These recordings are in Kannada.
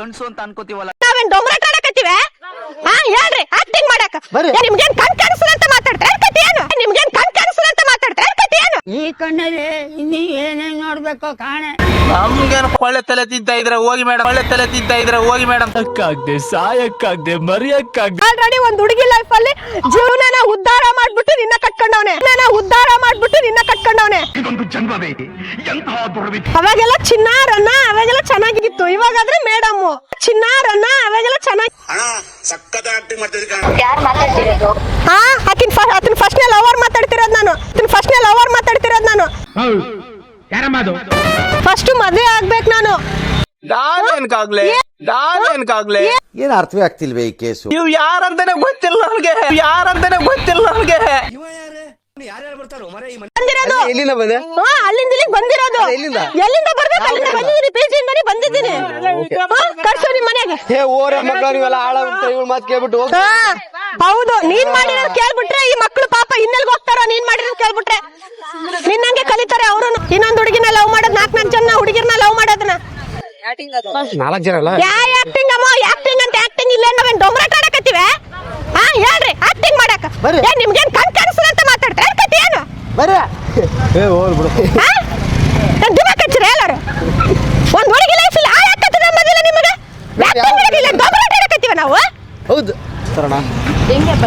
ಗಂಡ್ಸು ಅಂತ ಅನ್ಕೋತೀವಲ್ಲ? ನಾವೇನ್ ಡೊಂಗ್ರಾಟ ಆಡಕತ್ತೀವ ಹಾ ಹೇಳ್ರಿ ಆಕ್ಟಿಂಗ್ ಮಾಡಕ. ಬರ್ರಿ. ಏ, ನಿಮ್ಗೇನ್ ಕಣ್ ಕಾಣಿಸ್ತದ ಅಂತ ಮಾತಾಡ್ತಾ ಕತಿ ಏನು? ನಿಮ್ಗೇನ್ ಕಣ್ ಕಾಣಿಸ್ತದ ಅಂತ ಮಾತಾಡ್ತಾ ಕತಿ ಏನು? ಈ ಕಣ್ಣಲ್ಲಿ ಇನ್ನೀ ಏನೇನ್ ನೋಡ್ಬೇಕೋ ಕಾಣೆ. ನಮ್ಗೇನು ಕೊಳ್ಳೆ ತಲೆ ತಿಂತ ಇದ್ರೆ? ಹೋಗಿ ಮೇಡಮ್ ಕೊಳ್ಳೆ ತಲೆ ತಿಂತ ಇದ್ರೆ? ಹೋಗಿ ಮೇಡಮ್ ಸಾಯಕ್ಕಾಗ್ದೆ ಸಾಯಕ್ಕಾಗ್ದೆ ಮರಿಯಕ್ಕಾಗ್ದೆ. ಆಲ್ರೆಡಿ ಒಂದ್ ಹುಡುಗಿ ಲೈಫ್ ಅಲ್ಲಿ ಜೀವನನ ಉದ್ಧಾರ ಮಾಡ್ಬಿಟ್ಟು ನಿನ್ನ ಕಟ್ಕೊಂಡವನೆ. ನನ್ನ ಉದ್ಧಾರ ಮಾಡ್ಬಿಟ್ಟು ನಿನ್ನ ಕಟ್ಕೊಂಡವನೆ. ಅವಾಗೆಲ್ಲ ಚಿನ್ನಾರನ್ನ ಅವಾಗೆಲ್ಲ ಚೆನ್ನಾಗಿತ್ತು ಮೇಡಮ್ ಚಿನ್ನಾರನ್ನ ಅವಾಗೆಲ್ಲ ಚೆನ್ನಾಗಿ ಅಣ್ಣ ಸಖತ್ ಆಕ್ಟಿಂಗ್ ಮಾಡ್ತಿದ್ರಿ ಯಾರ್ ಮಾತಾಡ್ತಿರೋದು? ಹಾ ಆಕಿನ್ ಆಕಿನ ಫಸ್ಟ್ ನೇ ಲವರ್ ಮಾತಾಡ್ತಿರೋದು ನಾನು. ಆಕಿನ ಫಸ್ಟ್ ನೇ ಲವರ್ ಮಾತಾಡ್ತಿರೋದು ನಾನು. ಫಸ್ಟ್ ಮದ್ವೆ ಆಗ್ಬೇಕು ನಾನು. ನಾನೇನ್ಕಾಗ್ಲೆ ನಾನೇನ್ಕಾಗ್ಲೆ ಏನ್ ಅರ್ಥವೇ ಆಗ್ತಿಲ್ವೇ ಈ ಕೇಸು? ನೀವು ಯಾರಂತಾನೆ ಗೊತ್ತಿಲ್ಲ ನನಗೆ. ಯಾರಂತಾನೆ ಗೊತ್ತಿಲ್ಲ ನನ್ಗೆ. ಬಂದಿರೋದು. ಎಲ್ಲಿಂದ ಬಂದೆ? ಹಾ ಅಲ್ಲಿಂದ ಇಲ್ಲಿಗೆ ಬಂದಿರೋದು. ಎಲ್ಲಿಂದ? ಎಲ್ಲಿಂದ ಬರ್ಬೇಕು? ಅಲ್ಲಿಂದ ಬಂದಿದ್ದೀನಿ ಮನೆ ಬಂದಿದ್ದೀನಿ. ಹಾ, ಕರ್ಸು ನಿಮ್ ಮನೆಗೆ. ಹೇ ಓರೆ ಮಕ್ಕಳು ನೀವೆಲ್ಲ ಹಾಳಾಗ್ಬಿಟ್ಟು ಇವ್ಳ ಮಾತು ಕೇಳ್ಬಿಟ್ಟು ಹೋಗ್ ಹಾ, ಹೌದು. ನೀನ್ ಮಾಡಿರೋದ್ ಕೇಳ್ಬಿಟ್ರೆ ಈ ಮಕ್ಳು ಪಾಪ ಇನ್ನೆಲ್ಗ್ ಹೋಗ್ತಾರ? ನೀನ್ ಮಾಡಿರೋದ್ ಕೇಳ್ಬಿಟ್ರೆ. ನಿನ್ನಂಗೆ ಕಲಿತಾರೆ ಅವರು ಇನ್ನೊಂದ್ ಹುಡುಗಿನ ಲವ್ ಮಾಡೋದ್ ನಾಲ್ಕ್ ನಾಲ್ಕು ಜನ ಹುಡುಗಿರ್ನ ಲವ್ ಮಾಡೋದನ್ನ. ನಾಲ್ಕು ಜನ ಅಲ್ಲ? ಯಾ ಆಕ್ಟಿಂಗ್ ಅಮ್ಮ? ಆಕ್ಟಿಂಗ್ ಅಂತ ಆಕ್ಟಿಂಗ್ ಇಲ್ಲ ನಾವೇನ್ ಡೊಂಬರಾಟ ಆಡಕತ್ತೀವ ಹಾ ಹೇಳ್ರಿ. ಆಕ್ಟಿಂಗ್ ಮಾಡಕ. ಬರ್ರಿ. ನಿಮ್ಗೇನ್ ಕಣ್ ಕಾಣಿಸ್ತದ ಅಂತ ಮಾತಾಡ್ತಾರೆ ಕತಿ ಏನು ಬರ್ರಿ ಏ ಹೋಲ್ ಬಿಡು. ದಿಮಾಕ್ ಹಚ್ಚಿರ ಎಲ್ಲಾರು? ಒಂದ್ ಹುಡುಗಿ ಲೈಫ್ ಇಲ್ಲಿ ಆಳಾಕತ್ತದ ಮೊದಲ ನಿಮಗೆ? ಮಾಡಕಿಲ್ಲ ಡೊಂಬರಾಟ ಆಡಕತ್ತೀವ ನಾವು? ಹೌದು. ಸರಣ.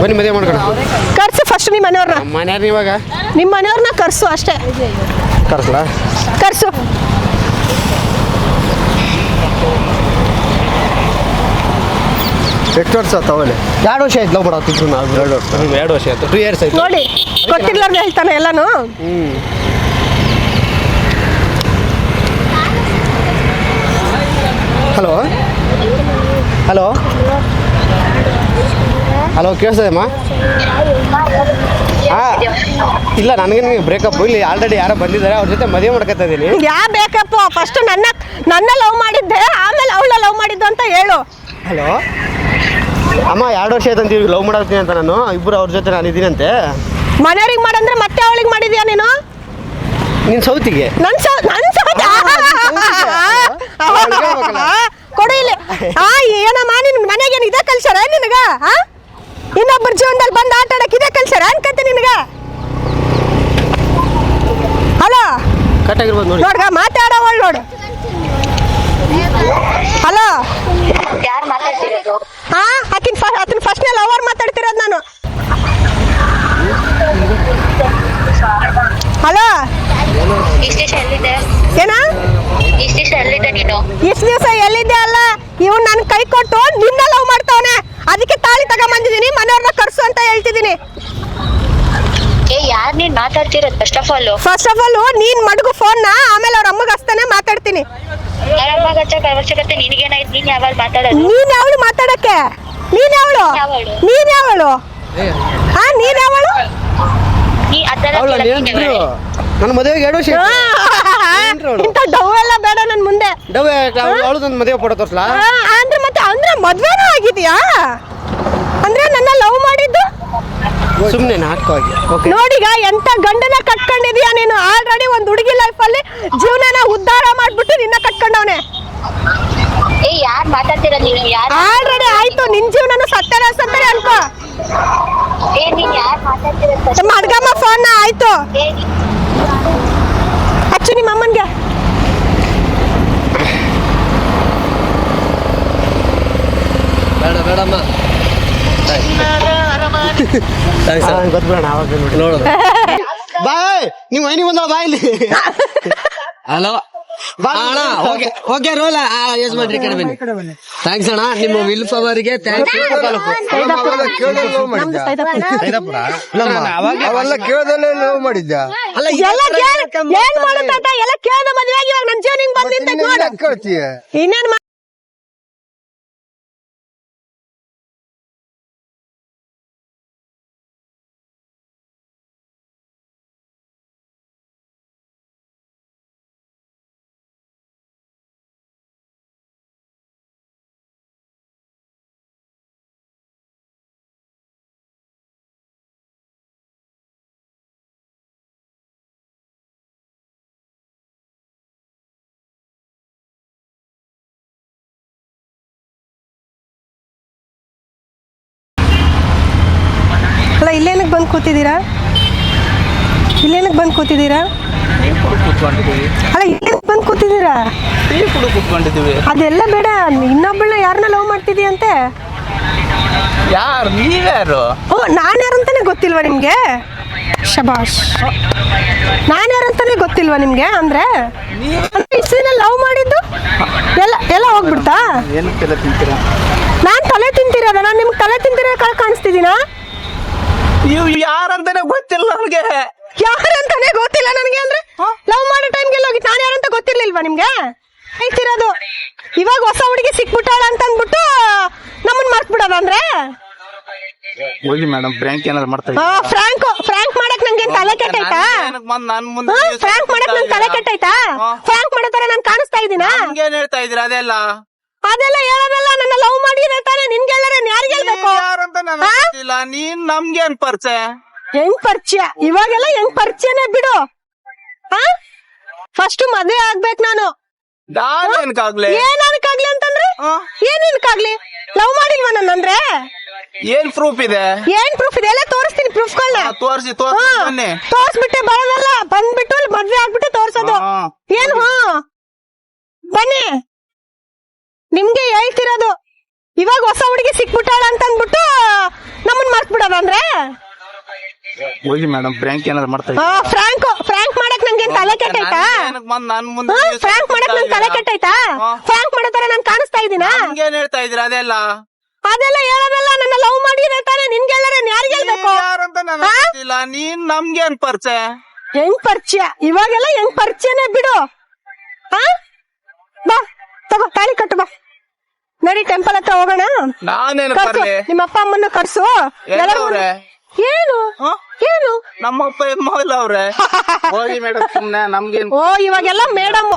ಬನ್ನಿ ಮದುವೆ ಮಾಡ್ಕೊಂಡು. ಕರ್ಸು. ಫಸ್ಟ್ ನಿಮ್ಮ ಮನೆಯವ್ರನ್ನ ಇವಾಗ? ನಿಮ್ಮ ಮನೆಯವ್ರನ್ನ ಕರ್ಸು ಅಷ್ಟೇ. ಕರ್ಸಲ? ಕರ್ಸು. ಎಷ್ಟು ವರ್ಷ ತಗೊಳ್ಳಿ ಎರಡು ವರ್ಷ ಆಯ್ತು ಮಾಡತ್ತಿದ್ರು ನಾವು. ಎರಡು ವರ್ಷ. ಎರಡು ವರ್ಷ ಆಯ್ತು. ಟೂ ಇಯರ್ಸ್ ಆಯ್ತು. ನೋಡಿ ಗೊತ್ತಿರ್ಲಾರ್ದೆ ಹೇಳ್ತಾನೆ ಎಲ್ಲಾನು. ಹಲೋ? ಹಲೋ? ಹಲೋ ಕೇಳಿಸ್ತದಮ್ಮ ಹಾಂ ಇಲ್ಲ ನನಗೆ ನಿಮಗೆ ಬ್ರೇಕಪ್ ಇಲ್ಲಿ ಆಲ್ರೆಡಿ ಯಾರೋ ಬಂದಿದ್ದಾರೆ ಅವ್ರ ಜೊತೆ ಮದುವೆ ಮಾಡ್ಕೊತಾ ಇದ್ದೀನಿ. ಯಾ ಬೇಕಪ್ಪ ಫಸ್ಟ್ ನನ್ನ ನನ್ನ ಲವ್ ಮಾಡಿದ್ದೆ ಆಮೇಲೆ ಅವಳ ಲವ್ ಮಾಡಿದ್ದು ಅಂತ ಹೇಳು. ಹಲೋ? ಅಮ್ಮ ಎರಡು ವರ್ಷ ಆಯ್ತು ಅಂತೀವಿ ಲವ್ ಮಾಡತ್ತೀನಿ ಅಂತ ನಾನು. ಇಬ್ಬರು ಅವ್ರ ಜೊತೆ ನಾನು ಇದ್ದೀನಂತೆ. ಮನೆಯವ್ರಿಗೆ ಮಾಡಂದ್ರೆ ಮತ್ತೆ ಅವಳಿಗೆ ಮಾಡಿದ್ಯಾ ನೀನು? ನಿನ್ ಸೌತಿಗೆ? ನನ್ ಸೌ ನನ್ ಸೌತೆ. ಕೊಡು ಇಲ್ಲಿ. ಆ ಏನಮ್ಮ ನಿನ್ ಮನೆಗೆ ಏನು ಇದೇ ಕಲ್ಸರ ನಿನಗ? ಆ? ಇನ್ನೊಬ್ಬರ ಜೀವನದಲ್ಲಿ ಬಂದು ಆಟ ಆಡಕ್ಕೆ ಇದೇ ಕಲ್ಸರ ಅನ್ಕತ್ತೆ ನಿನಗ? ಹಲೋ? ಕಟ್ಟಾಗಿರ್ಬೋದು ನೋಡಿ. ನೋಡ್ಗ ಮಾತಾಡವಳ್ ನೋಡು. ಹಲೋ? ಯಾರ್ ಮಾತಾಡ್ತಿರೋದು? ಹಾ ಆಕಿನ್ ಆಕಿನ ಫಸ್ಟ್ ನೇ ಲವರ್ ಮಾತಾಡ್ತಿರೋದು ನಾನು ಹಲೋ ಇಷ್ಟಿಷ್ಟ ಎಲ್ಲಿದೆ ಏನ ಇಷ್ಟಿಷ್ಟ ಎಲ್ಲಿದೆ ನೀನು ಇಷ್ಟು ದಿವಸ ಎಲ್ಲಿದ್ದೆ ಅಲ್ಲ ಇವ್ನು ನನ್ ಕೈ ಕೊಟ್ಟು ನಿನ್ನ ಲವ್ ಮಾಡ್ತಾವನೆ. ಅದಕ್ಕೆ ತಾಳಿ ತಗೊಂಬಂದಿದ್ದೀನಿ ಮನೆಯವ್ರನ್ನ ಕರ್ಸು ಅಂತ ಹೇಳ್ತಿದ್ದೀನಿ. ಏ ಯಾರ್ ನೀನ್ ಮಾತಾಡ್ತಿರೋದು first of all first of all ನೀನ್ ಮಡಗು ಫೋನ್ನ ಆಮೇಲೆ ಅವ್ರ ಅಮ್ಮಗ ಹಸ್ತಾನೆ ಮಾತಾಡ್ತೀನಿ. ಅವಶ್ಯಕತೆ ನಿನಗೇನಾಯ್ತು? ನೀನ್ ಯಾವಾಗ ಮಾತಾಡೋದು? ನೀನ್ ಯಾವಳು ಮಾತಾಡಕ್ಕೆ? ನೀನ್ ಯಾವಳು? ನೀನ್ ಯಾವಳು? ಹಾ ನೀನ್ ಯಾವಳು? ನನ್ನ ಮದುವೆಗೆ ಎರಡು ಇಂಥ ಡವ್ ಎಲ್ಲ ಬೇಡ ನನ್ ಮುಂದೆ. ಡವ್ ಅವಳು ನನ್ನ ಮದುವೆ ಫೋಟೋ ತೋರಿಸ್ಲಾ? ಅಂದ್ರೆ ಮತ್ತೆ ಅಂದ್ರೆ ಮದ್ವೆನೂ ಆಗಿದ್ಯಾ? ಅಂದ್ರೆ ನನ್ನ ಲವ್ ಮಾಡಿದ್ದು? ಸುಮ್ಮನೆ ನಾಟಕವಾಗಿ. ಓಕೆ ನೋಡಿಗ ಎಂತ ಗಂಡನ ಕಟ್ಕೊಂಡಿದ್ಯಾ ನೀನು ಆಲ್ರೆಡಿ ಒಂದ್ ಹುಡುಗಿ ಲೈಫ್ ಅಲ್ಲಿ ಜೀವನನ ಉದ್ಧಾರ ಮಾಡ್ಬಿಟ್ಟು ನಿನ್ನ ಕಟ್ಕೊಂಡವನೆ ಏ ಯಾರ್ ಮಾತಾಡ್ತಿರೋದು ನೀನು ಯಾರ್ ಆಲ್ರೆಡಿ ಆಯ್ತು ನಿನ್ ಜೀವನನು ಸತ್ತರ ಸತ್ತರ ಅನ್ಕೋ ಏ ನೀನ್ ಯಾರ್ ಮಾತಾಡ್ತಿರೋದು first? ಮಡ್ಗಮ್ಮ ಫೋನ್ ಆಯ್ತು ಏ, ನೀನ್- ಹಚ್ಚು ನಿಮ್ಮ ಅಮ್ಮನ್ಗೆ ಬೇಡ ಬೇಡಮ್ಮ ಗೊತ್ತಬೇಡ ಆವಾಗ ನೋಡೋದು ಬಾಯ್ ನೀವು ಮನೆ ಬಂದ ಬಾಯ್ ಇಲ್ಲಿ. ಹಲೋ ಅಣ್ಣ ಓಕೆ ಓಕೆ ರೋಲ್. ಯೂಸ್ ಮಾಡ್ರಿ ಈ ಕಡೆ ಬನ್ನಿ. ಥ್ಯಾಂಕ್ಸ್ ಅಣ್ಣ ನಿಮ್ಮ ವಿಲ್ ಪವರ್ಗೆ ಥ್ಯಾಂಕ್ಸ್ ಅವೆಲ್ಲ ಕೇಳ್ದಲ್ಲೇ ಲವ್ ಮಾಡಿದ್ದ ಅಲ್ಲ ಎಲ್ಲ ಕೇಳ್- ಏನ್ ಮಾಡುತ್ತ ಎಲ್ಲ ಕೇಳ್ದ ಮದ್ವೆ ಆಗಿ ಇವಾಗ ನನ್ ಜೀವನ ಹಿಂಗ್ ಬಂದಿದ್ದ ನೋಡು. ಕೇಳ್ತೀಯ? ಇನ್ನೇನ್ ಇಲ್ಲೇನಕ್ಕೆ ಬಂದು ಕೂತಿದ್ದೀರಾ? ಇಲ್ಲೇನಕ್ಕೆ ಬಂದು ಕೂತಿದ್ದೀರಾ? ಅಲ್ಲ ಇಲ್ಲೇನಕ್ಕೆ ಬಂದು ಕೂತಿದ್ದೀರಾ? ಅದೆಲ್ಲ ಬೇಡ ಇನ್ನೊಬ್ಬಳನ್ನ ಯಾರನ್ನ ಲವ್ ಮಾಡ್ತಿದೀಯಂತೆ ಯಾರು? ನೀವ್ಯಾರು? ಓ ನಾನು ಯಾರಂತಾನೆ ಗೊತ್ತಿಲ್ವಾ ನಿಮಗೆ? ಶಬಾಷ್ ನಾನು ಯಾರಂತಾನೆ ಗೊತ್ತಿಲ್ವಾ ನಿಮಗೆ ಅಂದ್ರೆ? ಇಷ್ಟು ದಿನ ಲವ್ ಮಾಡಿದ್ದು? ಎಲ್ಲ ಎಲ್ಲ ಹೋಗ್ಬಿಡ್ತಾ? ಏನು ತಲೆ ತಿಂತೀರಾ? ನಾನು ತಲೆ ತಿಂತಿರೋದ? ನಾನು ನಿಮ್ಗೆ ತಲೆ ತಿಂತಿರೋ ಕಾಲ ಕಾಣಿಸ್ತಿದ್ದೀನಾ? ನೀವು ಯಾರಂತಾನೆ ಗೊತ್ತಿಲ್ಲ ನನಗೆ. ಯಾರಂತಾನೆ ಗೊತ್ತಿಲ್ಲ ನನಗೆ ಅಂದ್ರೆ? ಲವ್ ಮಾಡೋ ಟೈಮ್ಗೆಲ್ಲ ಹೋಗಿ ನಾನು ಯಾರಂತ ಗೊತ್ತಿರ್ಲಿಲ್ವಾ ನಿಮ್ಗೆ? ಐತಿರೋದು ಇವಾಗ ಹೊಸ ಹುಡುಗಿ ಸಿಕ್ಬಿಟ್ಟಾಳ ಅಂತ ಅಂದ್ಬಿಟ್ಟು ನಮ್ಮನ್ ಮರ್ತ್ ಬಿಡೋದ ಅಂದ್ರೆ? ಹೋಗಿ ಮೇಡಮ್ ಫ್ರಾಂಕ್ ಏನಾದ್ರು ಮಾಡ್ತಾ ಆ, ಫ್ರಾಂಕ್ ಫ್ರಾಂಕ್ ಮಾಡಕ್ ನಂಗೆ ಏನ್ ತಲೆ ಕೆಟ್ಟೈತಾ ನನ್ ಮುಂದೆ ಹಾ, ನೀವು ಫ್ರಾಂಕ್ ಮಾಡಕ್ ನನ್ ತಲೆ ಕೆಟ್ಟೈತಾ ಹಾ. ಫ್ರಾಂಕ್ ಮಾಡೋ ತರ ನಾನು ಕಾಣಿಸ್ತಾ ಇದೀನಾ? ನಮ್ಗೇನ್ ಹೇಳ್ತಾ ಇದೀರ ಅದೆಲ್ಲ? ಅದೆಲ್ಲ ಹೇಳೋದಲ್ಲ ನನ್ನ ಲವ್ ಮಾಡಿ ತಾನೆ ನಿನ್ಗೆ ಹೇಳಾರೆ ಯಾರಿಗೆ ಹೇಳ್ಬೇಕು ಯಾರಂತ ನನಗೆ ಹಾ? ಗೊತ್ತಿಲ್ಲ. ನೀನ್ ನಮ್ಗೇನ್ ಪರಿಚಯ? ಹೆಂಗ್ ಪರಿಚಯ? ಇವಾಗೆಲ್ಲ ಹೆಂಗ್ ಪರಿಚಯನೇ ಬಿಡು. ಹಾ ಫಸ್ಟ್ ಮದ್ವೆ ಆಗ್ಬೇಕು ನಾನು. ನಾನೇನ್ಕಾಗ್ಲಿ ಏನ್ ಅನ್ಕಾಗ್ಲಿ ಅಂತಂದ್ರೆ? ಏನ್ ಅನ್ಕಾಗ್ಲಿ? ಲವ್ ಮಾಡಿಲ್ವಾ ನನ್ನಂದ್ರೆ? ಏನ್ ಪ್ರೂಫ್ ಇದೆ? ಏನ್ ಪ್ರೂಫ್ ಇದೆ? ಎಲ್ಲ ತೋರಿಸ್ತೀನಿ ಪ್ರೂಫ್ಗಳನ್ನ ತೋರಿಸಿ ತೋರಿಸಿ ತೋರಿಸ್ಬಿಟ್ಟೆ ಬರೋದಲ್ಲ ಬಂದ್ಬಿಟ್ಟು ಮದ್ವೆ ಆಗ್ಬಿಟ್ಟು ತೋರ್ಸೋದು. ಏನು? ಹಾ. ಬನ್ನಿ. ನಿಮ್ಗೆ ಹೇಳ್ತಿರೋದು ಇವಾಗ ಹೊಸ ಹುಡುಗಿ ಸಿಕ್ಬಿಟ್ಟಾಳ ಅಂತ ಅಂದ್ಬಿಟ್ಟು ನಮ್ಮನ್ ಮರ್ತ್ ಬಿಡೋದ ಅಂದ್ರೆ? ಹೋಗಿ ಮೇಡಮ್ ಫ್ರ್ಯಾಂಕ್ ಏನಾದ್ರು ಮಾಡ್ತಾ ಆ, ಫ್ರಾಂಕ್ ಫ್ರಾಂಕ್ ಮಾಡಕ್ ನಂಗೆ ತಲೆ ಕೆಟ್ಟೈತಾ ನನ್ ಮುಂದೆ ಹಾ ನೀವು ಫ್ರಾಂಕ್ ಮಾಡಕ್ ನನ್ ತಲೆ ಕೆಟ್ಟೈತಾ ಹಾ. ಫ್ರಾಂಕ್ ಮಾಡೋ ತರ ನಾನ್ ಕಾಣಿಸ್ತಾ ಇದೀನಾ? ನಮ್ಗೇನ್ ಹೇಳ್ತಾ ಇದ್ರ ಅದೆಲ್ಲ? ಅದೆಲ್ಲ ಹೇಳೋದಲ್ಲ ನನ್ನ ಲವ್ ಮಾಡಿದ್ರೆ ತಾನೆ ನಿನ್ಗೆ ಹೇಳಾರೆ ಯಾರಿಗೆ ಹೇಳ್ಬೇಕು? ಯಾರಂತ ನನಗೆ ಹಾ? ಗೊತ್ತಿಲ್ಲ ನೀನ್ ನಮ್ಗೇನ್ ಪರಿಚಯ? ಹೆಂಗ್ ಪರಿಚಯ? ಇವಾಗೆಲ್ಲ ಹೆಂಗ್ ಪರಿಚಯನೇ ಬಿಡು. ಹಾ? ಬಾ. ತಗೋ ತಾಳಿ ಕಟ್ಟು ಬಾ. ನಡಿ ಟೆಂಪಲ್ ಹತ್ರ ಹೋಗೋಣ. ನಾನೇನು ಕರ್ಸು. ಬರ್ಲಿ? ನಿಮ್ಮ ಅಪ್ಪ ಅಮ್ಮನ್ನ ಕರ್ಸು? ಎಲ್ಲರೂ- ಏನು ಹಾ? ಏನು ನಮ್ಮಪ್ಪ ಇಲ್ಲ ಅವ್ರೆ? ಹೋಗಿ ಮೇಡಮ್ ಸುಮ್ನೆ ನಮ್ಗೇನ್ ಓ ಇವಾಗೆಲ್ಲ ಮೇಡಮ್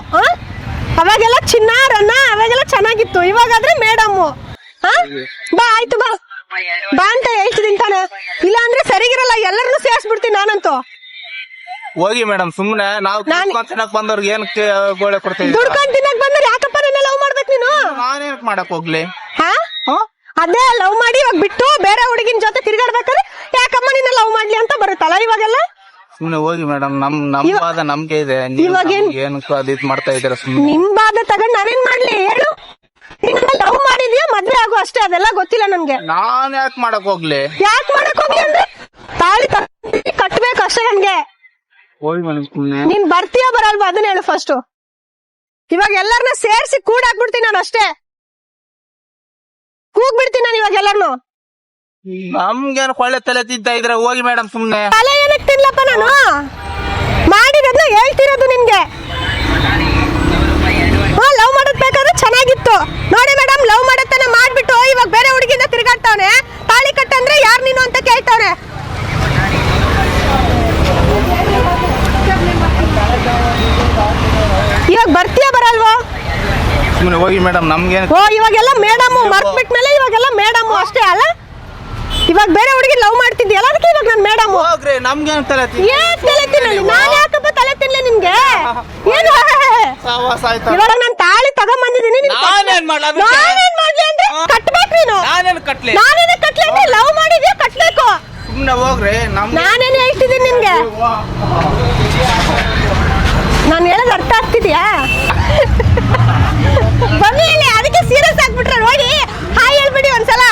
ಅವಾಗೆಲ್ಲ ಚಿನ್ನಾರನ್ನ ಅವಾಗೆಲ್ಲ ಚೆನ್ನಾಗಿತ್ತು. ಇವಾಗಾದ್ರೆ ಮೇಡಮ್ ಬಾ ಆಯ್ತು ಬಾ. ಬಾ ಅಂತ ಹೇಳ್ತಿದ್ದೀನಿ ತಾನೆ. ಇಲ್ಲ ಅಂದ್ರೆ ಸರಿಗಿರಲ್ಲ ಎಲ್ಲರನ್ನೂ ಸೇರ್ಸ್ಬಿಡ್ತೀನಿ ನಾನಂತೂ. ಹೋಗಿ ಮೇಡಮ್ ಸುಮ್ನೆ ನಾವು ನಾನ್- ತಿನ್ನಕ್ ಬಂದವ್ರಿಗೆ ಏನ್ ಗೋಳೆ ಕೊಡ್ತೀವಿ ದುಡ್ಕೊಂಡ್ ತಿನ್ನಕ್ ಬಂದ್ರೆ ಯಾಕಪ್ಪ ಲವ್ ಮಾಡ್ಬೇಕು ನೀನು? ಯಾಕೆ ಮಾಡಕ್ ಹೋಗ್ಲಿ? ಹಾ? ಅದೇ ಲವ್ ಮಾಡಿ ಇವಾಗ ಬಿಟ್ಟು ಬೇರೆ ಹುಡುಗಿನ ಜೊತೆ ತಿರ್ಗಾಡ್ಬೇಕಾದ್ರೆ ಯಾಕಮ್ಮ ನಿನ್ನ ಲವ್ ಮಾಡ್ಲಿ ಅಂತ ಬರುತ್ತಲ್ಲ ಇವಾಗೆಲ್ಲ? ಸುಮ್ನೆ ಹೋಗಿ ಮೇಡಮ್ ನಮ್ ನಮ್ ಇವ- ಬಾದ ನಮ್ಗೆ ಇದೆ. ನೀವು ಇವಾಗೇನ್- ನಮ್ಗೆ ಏನ್ ಅದಿದ್ ಮಾಡ್ತಾ ಇದೀರ ಸುಮ್ನೆ? ನಿಮ್ ಬಾದ ತಗೊಂಡ್ ನಾವೇನ್ ಮಾಡ್ಲಿ? ಹೇಳು. ಲವ್ ಮಾಡಿದ್ಯಾ? ಮದ್ವೆ ಆಗು ಅಷ್ಟೇ ಅದೆಲ್ಲ ಗೊತ್ತಿಲ್ಲ ನನ್ಗೆ. ನಾನ್ ಯಾಕೆ ಮಾಡಕ್ ಹೋಗ್ಲಿ? ಯಾಕೆ ಮಾಡಕ್ ಹೋಗ್ಲಿ ಅಂದ್ರೆ ತಾಳಿ ಕಟ್ಬೇಕು ಅಷ್ಟೇ ನನ್ಗೆ. ಹೋಗಿ ಮೇಡಮ್ ಸುಮ್ನೆ. ನೀನ್ ಬರ್ತೀಯ ಬರಲ್ವಾ? ಅದನ್ನ ಹೇಳು ಫಸ್ಟ್ ಇವಾಗ ಎಲ್ಲರನ್ನ ಸೇರ್ಸಿ ಕೂಡಾಕ್ಬಿಡ್ತೀನಿ ನಾನು ಅಷ್ಟೇ. ಕೂಗ್ಬಿಡ್ತೀನಿ ನಾನು ಇವಾಗ ಎಲ್ಲರನ್ನು ನಮ್ಗೆ ಕೊಳ್ಳೆ ತಲೆ ತಿಂತಾ ಇದ್ರೆ ಹೋಗಿ ಮೇಡಮ್ ಸುಮ್ನೆ. ತಲೆ ಏನಕ್ಕೆ ತಿನ್ಲಪ್ಪ ನಾನು? ಮಾಡಿರೋದ್ನ ಹೇಳ್ತಿರೋದು ನಿನ್ಗೆ. ಹಾ ಲವ್ ಮಾಡೋದ್ ಬೇಕಾದ್ರೆ ಚೆನ್ನಾಗಿತ್ತು ನೋಡಿ ಮೇಡಮ್ ಲವ್ ಮಾಡತ್ತನ ಮಾಡ್ಬಿಟ್ಟು ಇವಾಗ ಬೇರೆ ಹುಡುಗಿನ ತಿರ್ಗಾಡ್ತಾವನೆ ತಾಳಿ ಕಟ್ಟಂದ್ರೆ ಯಾರ್ ನೀನು ಅಂತ ಕೇಳ್ತಾವ್ನೆ ಇವಾಗ ಬರ್ತೀಯ ಬರಲ್ವೋ ಸುಮ್ನೆ ಹೋಗಿ ಮೇಡಮ್ ನಮ್ಗೆ ಓ ಇವಾಗೆಲ್ಲ ಮೇಡಮ್ ಮರ್ತ್ಬಿಟ್ಮೇಲೆ ಇವಾಗೆಲ್ಲ ಮೇಡಮ್ ಅಷ್ಟೇ ಅಲ್ಲ? ಇವಾಗ ಬೇರೆ ಹುಡುಗಿ ಲವ್ ಮಾಡ್ತಿದ್ಯಲ್ಲ ಅದಕ್ಕೆ ಇವಾಗ ನಾನು ಮೇಡಮ್ ಹೋಗ್ರಿ ನಮ್ಗೇನ್ ತಲೆ ತಿಂತೀರ? ಏನ್ ತಲೆ ತಿನ್ನಲಿ ನಾನು ಯಾಕಪ್ಪ ತಲೆ ತಿನ್ಲಿ ನಿನ್ಗೆ? ಏನು? ಸಹವಾಸ ಆಯ್ತಾ? ಇವಾಗ ನಾನು ತಾಳಿ ತಗೊಂಬಂದಿದ್ದೀನಿ ನಿನ್ ನಾನೇನ್ ಮಾಡ್ಲಿ? ಅದಕ್ಕೆ? ನಾನೇನ್ ಮಾಡ್ಲಿ ಅಂದ್ರೆ ಕಟ್ಬೇಕು ನೀನು. ನಾನೇನ್ ಕಟ್ಲಿ? ನಾನೇನೆ ಕಟ್ಲಿ ಅಂದ್ರೆ ಲವ್ ಮಾಡಿದ್ಯಾ? ಕಟ್ಬೇಕು. ಸುಮ್ನೆ ಹೋಗ್ರಿ ನಮ್ಗೆ ನಾನೇನೆ ಹೇಳ್ತಿದ್ದೀನಿ ನಿನ್ಗೆ? ನಾನು ಹೇಳೋದು ಅರ್ಥ ಆಗ್ತಿದ್ಯಾ? ಬಂದು ಅದಕ್ಕೆ ಸೀರಿಯಸ್ ಆಗ್ಬಿಟ್ರೆ ನೋಡಿ. ಹಾಯ್ ಹೇಳ್ಬಿಡಿ ಒಂದ್ಸಲ.